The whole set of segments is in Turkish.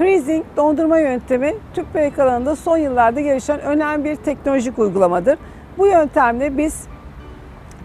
Freezing dondurma yöntemi tüp bebek alanında son yıllarda gelişen önemli bir teknolojik uygulamadır. Bu yöntemle biz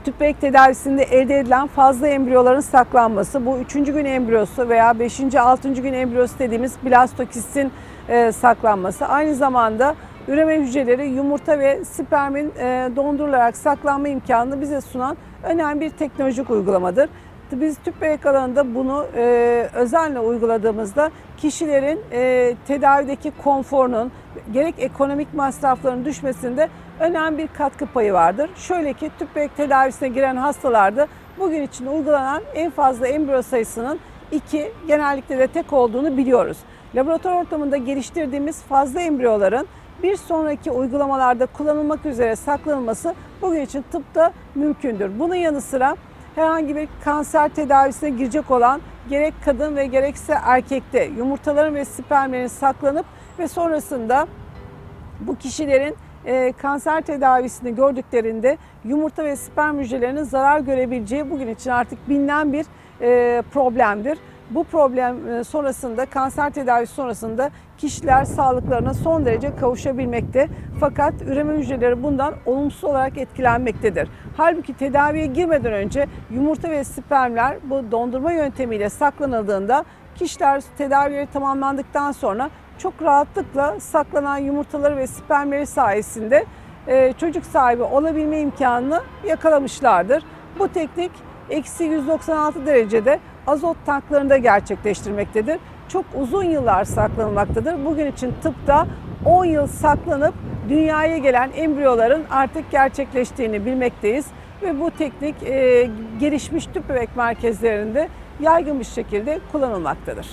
tüp bebek tedavisinde elde edilen fazla embriyoların saklanması, bu 3. gün embriyosu veya 5. 6. gün embriyosu dediğimiz blastokistin e, saklanması, aynı zamanda üreme hücreleri yumurta ve spermin e, dondurularak saklanma imkanını bize sunan önemli bir teknolojik uygulamadır. Biz tüp bebek alanında bunu e, özenle uyguladığımızda kişilerin e, tedavideki konforunun gerek ekonomik masrafların düşmesinde önemli bir katkı payı vardır. Şöyle ki tüp bebek tedavisine giren hastalarda bugün için uygulanan en fazla embriyo sayısının iki genellikle de tek olduğunu biliyoruz. Laboratuvar ortamında geliştirdiğimiz fazla embriyoların bir sonraki uygulamalarda kullanılmak üzere saklanılması bugün için tıpta mümkündür. Bunun yanı sıra herhangi bir kanser tedavisine girecek olan gerek kadın ve gerekse erkekte yumurtaların ve spermlerin saklanıp ve sonrasında bu kişilerin e, kanser tedavisini gördüklerinde yumurta ve sperm hücrelerinin zarar görebileceği bugün için artık bilinen bir e, problemdir. Bu problem e, sonrasında kanser tedavisi sonrasında kişiler sağlıklarına son derece kavuşabilmekte. Fakat üreme hücreleri bundan olumsuz olarak etkilenmektedir. Halbuki tedaviye girmeden önce yumurta ve spermler bu dondurma yöntemiyle saklanıldığında kişiler tedavileri tamamlandıktan sonra çok rahatlıkla saklanan yumurtaları ve spermleri sayesinde e, çocuk sahibi olabilme imkanını yakalamışlardır. Bu teknik eksi 196 derecede azot tanklarında gerçekleştirmektedir. Çok uzun yıllar saklanmaktadır. Bugün için tıpta 10 yıl saklanıp dünyaya gelen embriyoların artık gerçekleştiğini bilmekteyiz. Ve bu teknik e, gelişmiş tüp bebek merkezlerinde yaygın bir şekilde kullanılmaktadır.